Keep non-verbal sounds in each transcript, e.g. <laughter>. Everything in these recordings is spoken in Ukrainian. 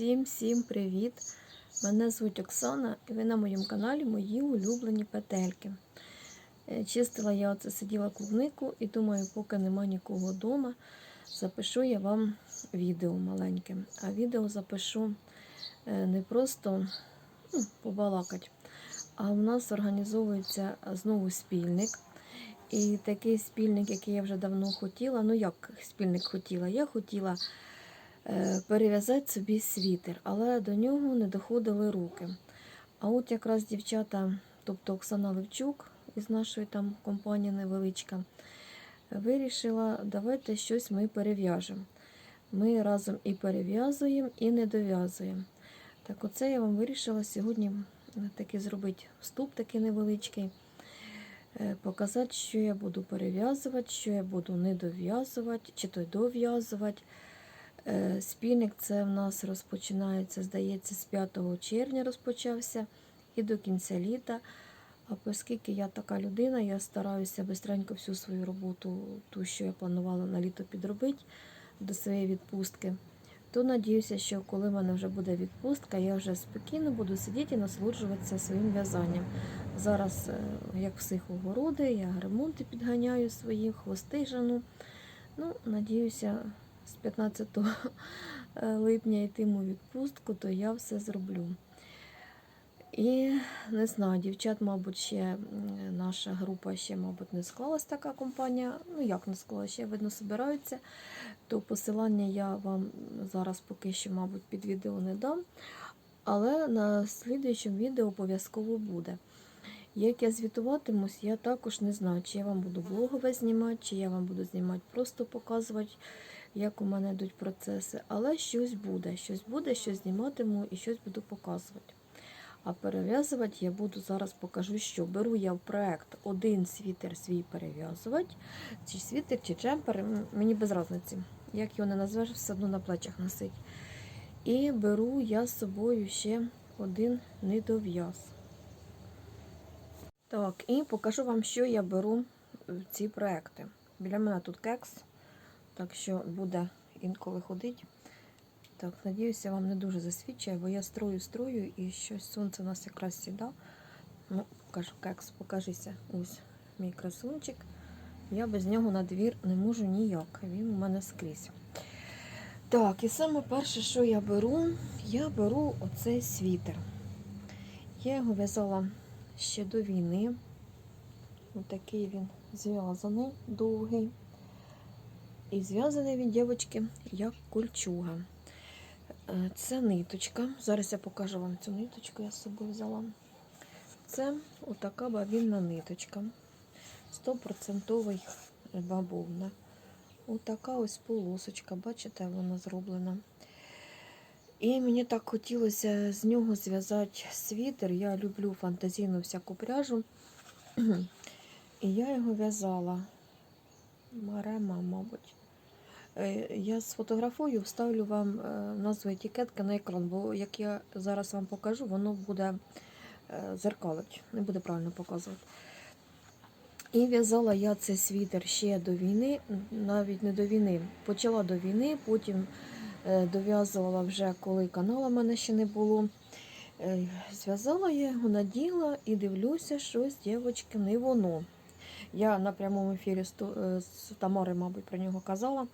Всім-всім привіт! Мене звуть Оксана і ви на моєму каналі мої улюблені петельки. Е, Чистила я оце сиділа клубнику і думаю, поки нема нікого вдома, запишу я вам відео маленьке. А відео запишу е, не просто ну, побалакать, а в нас організовується знову спільник. І такий спільник, який я вже давно хотіла, ну як спільник хотіла, я хотіла перев'язати собі світер, але до нього не доходили руки. А от якраз дівчата, тобто Оксана Левчук із нашої там компанії невеличка, вирішила, давайте щось ми перев'яжемо. Ми разом і перев'язуємо, і не дов'язуємо. Так оце я вам вирішила сьогодні таки зробити вступ такий невеличкий. Е, Показати, що я буду перев'язувати, що я буду не дов'язувати, чи то дов'язувати. Е, Спільник це в нас розпочинається, здається, з 5 червня розпочався і до кінця літа. А оскільки я така людина, я стараюся бистренько всю свою роботу, ту, що я планувала на літо підробити до своєї відпустки, то надіюся, що коли в мене вже буде відпустка, я вже спокійно буду сидіти і насолоджуватися своїм в'язанням. Зараз, е, як всіх огороди, я ремонти підганяю свої, хвости жену. Ну, надіюся, з 15 липня йтиму у відпустку, то я все зроблю. І не знаю, дівчат, мабуть, ще наша група ще, мабуть, не склалась така компанія. Ну, як не склалася, ще видно, збираються. То посилання я вам зараз поки що, мабуть, під відео не дам. Але на слідуючому відео обов'язково буде. Як я звітуватимусь, я також не знаю, чи я вам буду блогове знімати, чи я вам буду знімати, просто показувати, як у мене йдуть процеси. Але щось буде, щось буде, щось зніматиму і щось буду показувати. А перев'язувати я буду зараз покажу, що беру я в проект один світер свій перев'язувати, чи світер, чи джемпер, мені без різниці. Як його не назвеш, все одно на плечах носить. І беру я з собою ще один недов'яз. Так, і покажу вам, що я беру в ці проекти. Біля мене тут кекс, так що буде інколи ходить. Так, надіюся, вам не дуже засвідчує, бо я строю, строю і щось сонце у нас якраз сіда. Ну, покажу кекс, покажися. Ось мій красунчик. Я без нього на двір не можу ніяк. Він у мене скрізь. Так, і саме перше, що я беру, я беру оцей світер. Я його в'язала ще до війни. Отакий він зв'язаний, довгий. І зв'язаний він, дівчатки, як кольчуга. Е, Це ниточка. Зараз я покажу вам цю ниточку, я з собою взяла. Це отака бавільна ниточка. 100% бавовна. Отака ось полосочка, бачите, вона зроблена. І мені так хотілося з нього зв'язати світер. Я люблю фантазійну всяку пряжу. <clears throat> І я його в'язала. Марема, мабуть. Е, Я сфотографую, вставлю вам е, назву етикетки на екран, бо як я зараз вам покажу, воно буде е, зеркалить, не буде правильно показувати. І в'язала я цей світер ще до війни, навіть не до війни. Почала до війни, потім дов'язувала вже, коли канала в мене ще не було. Зв'язала я його, наділа і дивлюся, щось, дівчатки, не воно. Я на прямому ефірі з Тамари, мабуть, про нього казала.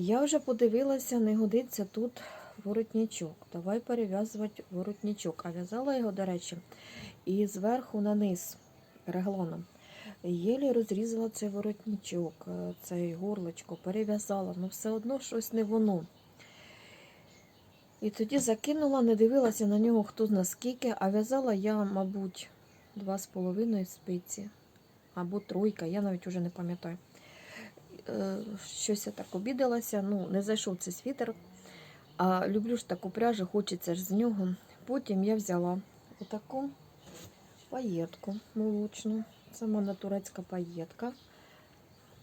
Я вже подивилася, не годиться тут воротничок. Давай перев'язувати воротничок. А в'язала його, до речі, і зверху на низ регланом. Єлі розрізала цей воротничок, е, цей горлочко, перев'язала, але все одно щось не воно. І тоді закинула, не дивилася на нього хто зна скільки, а в'язала я, мабуть, два з половиною спиці або тройка, я навіть вже не пам'ятаю. Е, Щось я так обідалася, ну, не зайшов цей світер. А люблю ж таку пряжу, хочеться ж з нього. Потім я взяла отаку паєтку молочну. Це мене турецька паєтка.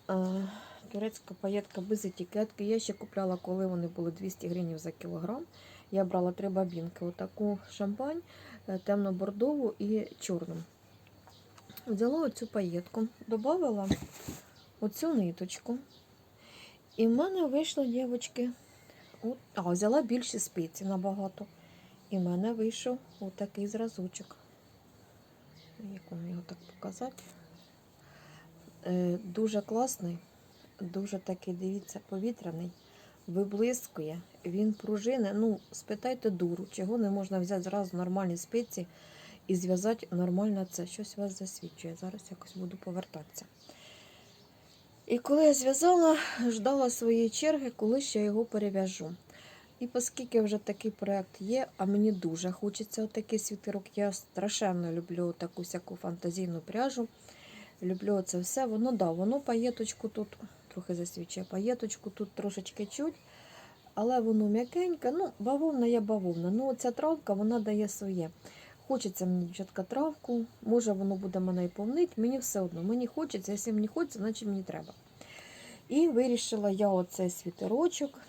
Е, Турецька паєтка без етикетки. Я ще купляла, коли вони були 200 гривень за кілограм. Я брала три бабінки. Отаку шампань, е, темно-бордову і чорну. Взяла оцю паєтку, додала оцю ниточку. І в мене вийшло, дівчатки, а, взяла більші спиці набагато. І в мене вийшов отакий зразочок. Як вам його так показати? Е, дуже класний, дуже такий, дивіться, повітряний, виблискує, він пружини. Ну, спитайте дуру, чого не можна взяти зразу нормальні спиці і зв'язати нормально це. Щось вас засвідчує. Зараз якось буду повертатися. І коли я зв'язала, ждала своєї черги, коли ще його перев'яжу. І оскільки вже такий проєкт є, а мені дуже хочеться отакий світерок, я страшенно люблю таку всяку фантазійну пряжу. Люблю це все. Воно да, воно паєточку тут трохи засвічує паєточку, тут трошечки чуть, але воно м'якеньке. Ну, бавовна є бавовна. Ну, ця травка вона дає своє. Хочеться мені, дівчатка, травку, може воно буде мене і повнить, мені все одно. Мені хочеться, якщо мені хочеться, значить мені треба. І вирішила я оцей світерочок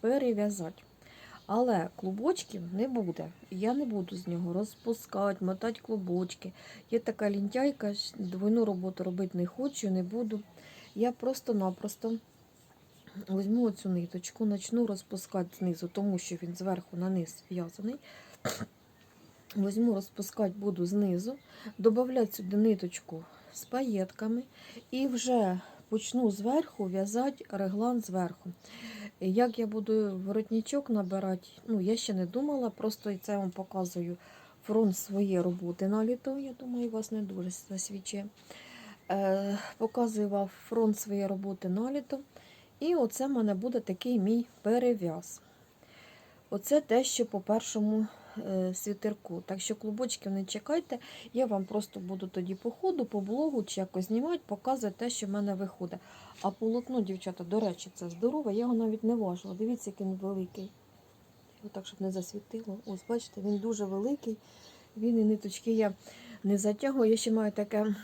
перев'язати. Але клубочків не буде. Я не буду з нього розпускати, мотати клубочки. Є така лінтяйка, двойну роботу робити не хочу, не буду. Я просто-напросто візьму оцю ниточку, почну розпускати знизу, тому що він зверху на низ в'язаний. Візьму розпускати буду знизу, додавати сюди ниточку з паєтками і вже почну зверху в'язати реглан зверху. Як я буду воротничок набирати, ну я ще не думала, просто це вам показую фронт своєї роботи на літо. Я думаю, вас не дуже засвідчує. Е, показую вам фронт своєї роботи на літо. І оце в мене буде такий мій перев'яз. Оце те, що по першому світерку. Так що клубочків не чекайте. Я вам просто буду тоді по ходу, по блогу чи якось знімати, показувати те, що в мене виходить. А полотно, дівчата, до речі, це здорове, я його навіть не важила. Дивіться, який він великий. Отак, щоб не засвітило. Ось, бачите, він дуже великий. Він і ниточки я не затягую. Я ще маю таке, е,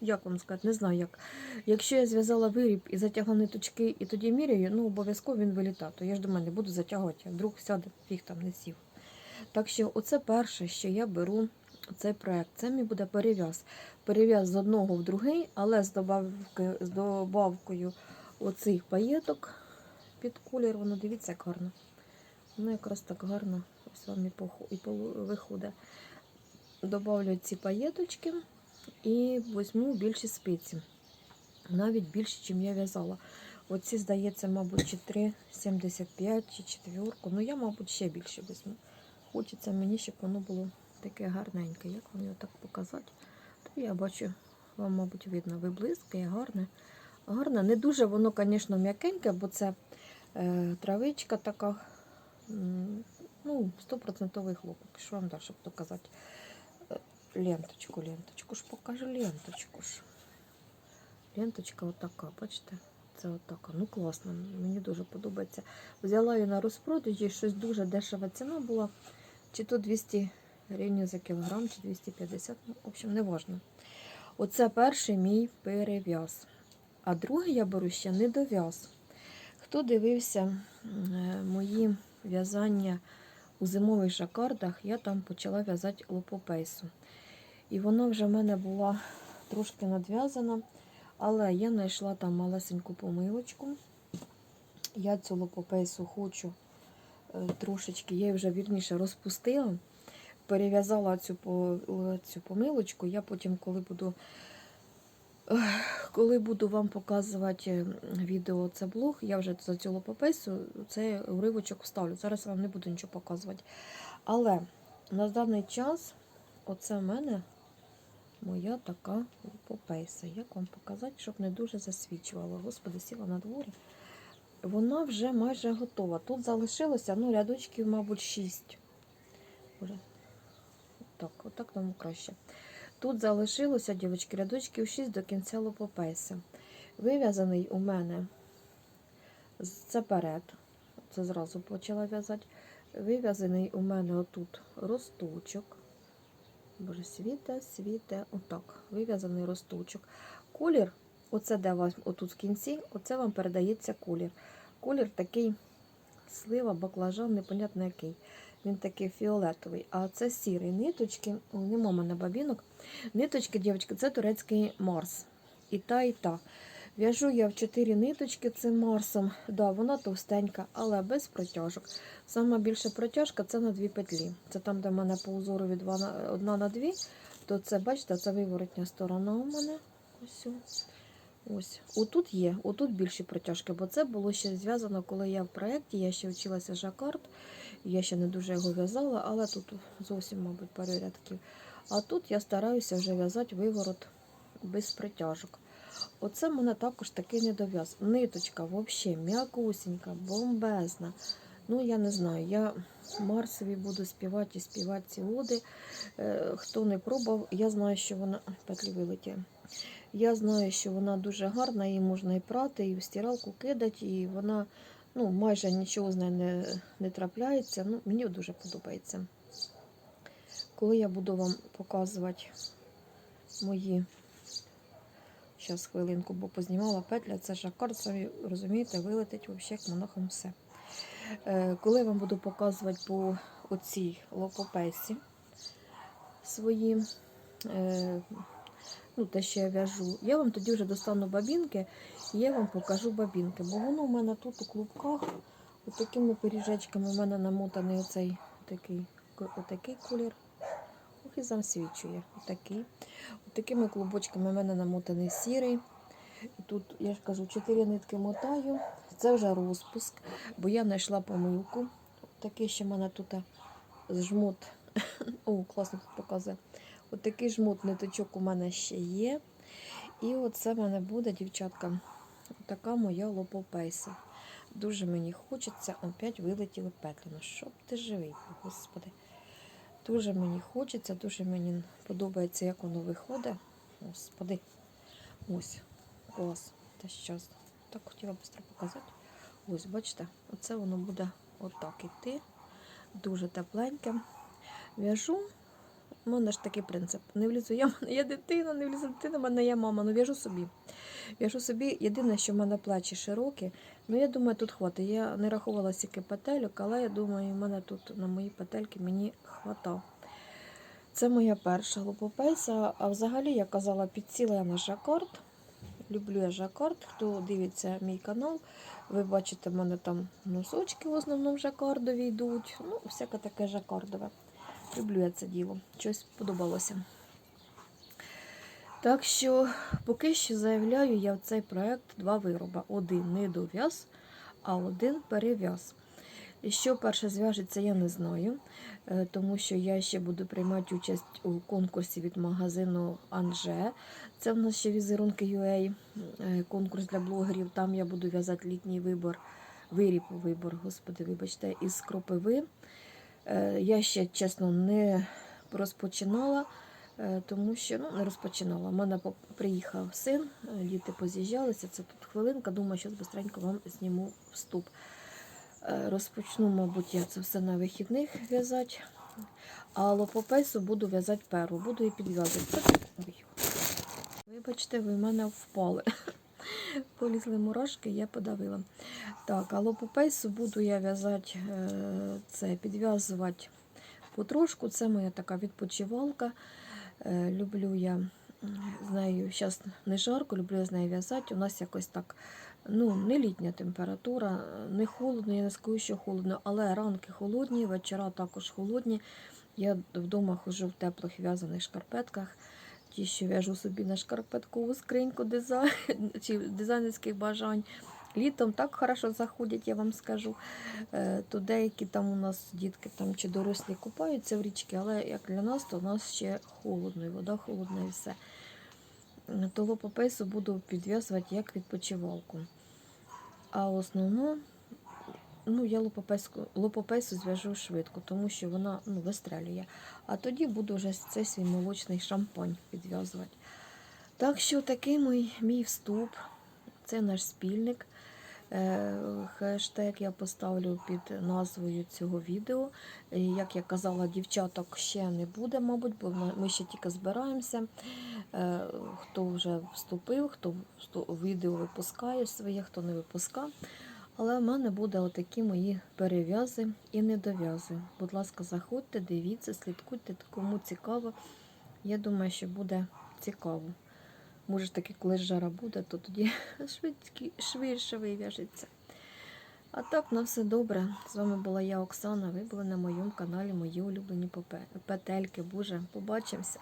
як вам сказати, не знаю як. Якщо я зв'язала виріб і затягла ниточки, і тоді міряю, ну обов'язково він вилітає. То я ж до мене буду затягувати, а вдруг сяде, фіг там не сів. Так що, оце перше, що я беру цей проект. Це мій буде перев'яз. Перев'яз з одного в другий, але з добавки, з добавкою оцих паєток під колір. Воно дивіться, як гарно. Воно якраз так гарно ось вам і, виходить. Добавлю ці паєточки і візьму більші спиці. Навіть більше, ніж я в'язала. Оці, здається, мабуть, чи 3,75 чи четвірку. Ну, я, мабуть, ще більше візьму. Хочеться мені, щоб воно було таке гарненьке. Як вам його так показати? То я бачу, вам, мабуть, видно, виблискає, гарне. Гарне. Не дуже воно, звісно, м'якеньке, бо це е, травичка така. Ну, 100% хлопок. Що вам далі показати? Е, Ленточку, ленточку ж покажу, ленточку ж. Ленточка отака, бачите? Це отака. Ну класно, мені дуже подобається. Взяла її на розпродажі, щось дуже дешева ціна була. Чи то 200 гривень за кілограм, чи 250, ну, в общем, не важно. Оце перший мій перев'яз. А другий я беру ще недов'яз. Хто дивився е, мої в'язання у зимових жакардах, я там почала в'язати лопопейсу. І вона вже в мене була трошки надв'язана, але я знайшла там малесеньку помилочку. Я цю лопопейсу хочу е, трошечки, я її вже вірніше розпустила, перев'язала цю, цю помилочку. Я потім, коли буду, коли буду вам показувати відео, це блог, я вже за цю лопопейсу цей уривочок вставлю. Зараз вам не буду нічого показувати. Але на даний час оце в мене моя така лопопейса. Як вам показати, щоб не дуже засвічувала. Господи, сіла на дворі. Вона вже майже готова. Тут залишилося ну, рядочків, мабуть, 6. Боже. Так, отак нам краще. Тут залишилося, дівчатки, рядочків 6 до кінця лопопейси. Вив'язаний у мене це перед. Це зразу почала в'язати. Вив'язаний у мене отут росточок. Боже, світе, світе, отак. Вив'язаний росточок. Колір, оце де у вас отут в кінці, оце вам передається колір. Колір такий слива, баклажан, непонятно який. Він такий фіолетовий. А це сірий ниточки. Нема мене бабінок. Ниточки, дівчатки, це турецький Марс. І та, і та. В'яжу я в 4 ниточки цим марсом. Да, вона товстенька, але без протяжок. Сама більша протяжка це на дві петлі. Це там, де в мене по узору від 2 на, 1 на 2, то це, бачите, це виворотня сторона у мене. Ось. Ось. Отут є, отут більші протяжки, бо це було ще зв'язано, коли я в проєкті, я ще вчилася жакард, я ще не дуже його в'язала, але тут зовсім, мабуть, пару рядків. А тут я стараюся вже в'язати виворот без притяжок. Оце в мене також такий недов'яз. Ниточка взагалі м'якусінька, бомбезна. Ну, я не знаю, я Марсові буду співати і співати ці оди. Е, хто не пробував, я знаю, що вона петлі вилетіли. Я знаю, що вона дуже гарна, її можна і прати, і в стиралку кидати, і вона ну, майже нічого з нею не, не трапляється. Ну, мені дуже подобається. Коли я буду вам показувати мої. Зараз хвилинку, бо познімала петля, це жакард, самі розумієте, вилетить взагалі як монахом все. Е, Коли я вам буду показувати по оцій лопопесі свої, е, ну, те, що я в'яжу, я вам тоді вже достану бабінки і я вам покажу бабінки. Бо воно у мене тут у клубках, от такими пиріжечками у мене намотаний оцей такий, отакий колір. І засвічує. Отакий. От такими клубочками у мене намотаний сірий. І тут, я ж кажу, чотири нитки мотаю. Це вже розпуск, бо я знайшла помилку. Такий ще в мене тут жмут. <laughs> О, класно тут показує. От такий жмут ниточок у мене ще є. І оце в мене буде, дівчатка, така моя лопопейса. Дуже мені хочеться, опять вилетіли петлі. Ну, щоб ти живий, господи. Дуже мені хочеться, дуже мені подобається, як воно виходить. Господи. Ось, клас. Та щас. Так хотіла швидко показати. Ось, бачите, оце воно буде отак іти. Дуже тепленьке. В'яжу. У мене ж такий принцип. Не влізу я, є дитина, не влізу дитина, в мене є мама. Ну в'яжу собі. В'яжу собі. Єдине, що в мене плечі широкі. Ну, я думаю, тут хватить. Я не рахувала стільки петельок, але я думаю, в мене тут на мої петельки мені хватав. Це моя перша лопопейса. А взагалі я казала, підсіла я на жакард. Люблю я жакард. Хто дивиться мій канал, ви бачите, в мене там носочки в основному жакардові йдуть. Ну, всяке таке жакардове. Люблю я це діло. Щось подобалося. Так що, поки що заявляю я в цей проект два вироби. Один недов'яз, а один перев'яз. І що перше зв'яжеться, я не знаю, е, тому що я ще буду приймати участь у конкурсі від магазину Анже. Це в нас ще візерунки UA, е, конкурс для блогерів. Там я буду в'язати літній вибор, виріб, вибор, господи, вибачте, із кропиви. Е, Я ще, чесно, не розпочинала, е, тому що ну, не розпочинала. У мене приїхав син, е, діти поз'їжджалися. Це тут хвилинка. Думаю, що швидко вам зніму вступ. Розпочну, мабуть, я це все на вихідних в'язати. А лопопейсу буду в'язати перу, буду її підв'язувати. Вибачте, ви в мене впали. Полізли мурашки, я подавила. Так, а лопопейсу буду я в'язати, е, це підв'язувати потрошку. Це моя така відпочивалка. Е, Люблю я з нею, зараз не жарко, люблю я з нею в'язати. У нас якось так ну, не літня температура, не холодно, я не скажу, що холодно, але ранки холодні, вечора також холодні. Я вдома ходжу в теплих в'язаних шкарпетках. Ті, що в'яжу собі на шкарпеткову скриньку дизайн, <laughs> чи дизайнерських бажань. Літом так хорошо заходять, я вам скажу. Е, То деякі там у нас дітки там чи дорослі купаються в річці, але як для нас, то у нас ще холодно, і вода холодна і все. Е, То лопопейсу буду підв'язувати як відпочивалку. А основну, ну, я лопопейску, лопопейсу зв'яжу швидко, тому що вона ну, вистрелює. А тоді буду вже цей свій молочний шампань підв'язувати. Так що такий мій, мій вступ. Це наш спільник. Е, Хештег я поставлю під назвою цього відео. Як я казала, дівчаток ще не буде, мабуть, бо ми- ще тільки збираємося. Е, Хто вже вступив, хто відео випускає своє, хто не випускав. Але в мене буде отакі мої перев'язи і недов'язи. Будь ласка, заходьте, дивіться, слідкуйте, кому цікаво. Я думаю, що буде цікаво. Може таки, коли жара буде, то тоді <laughs> швидше вив'яжеться. А так, на все добре. З вами була я, Оксана. Ви були на моєму каналі Мої улюблені петельки. Боже, побачимося.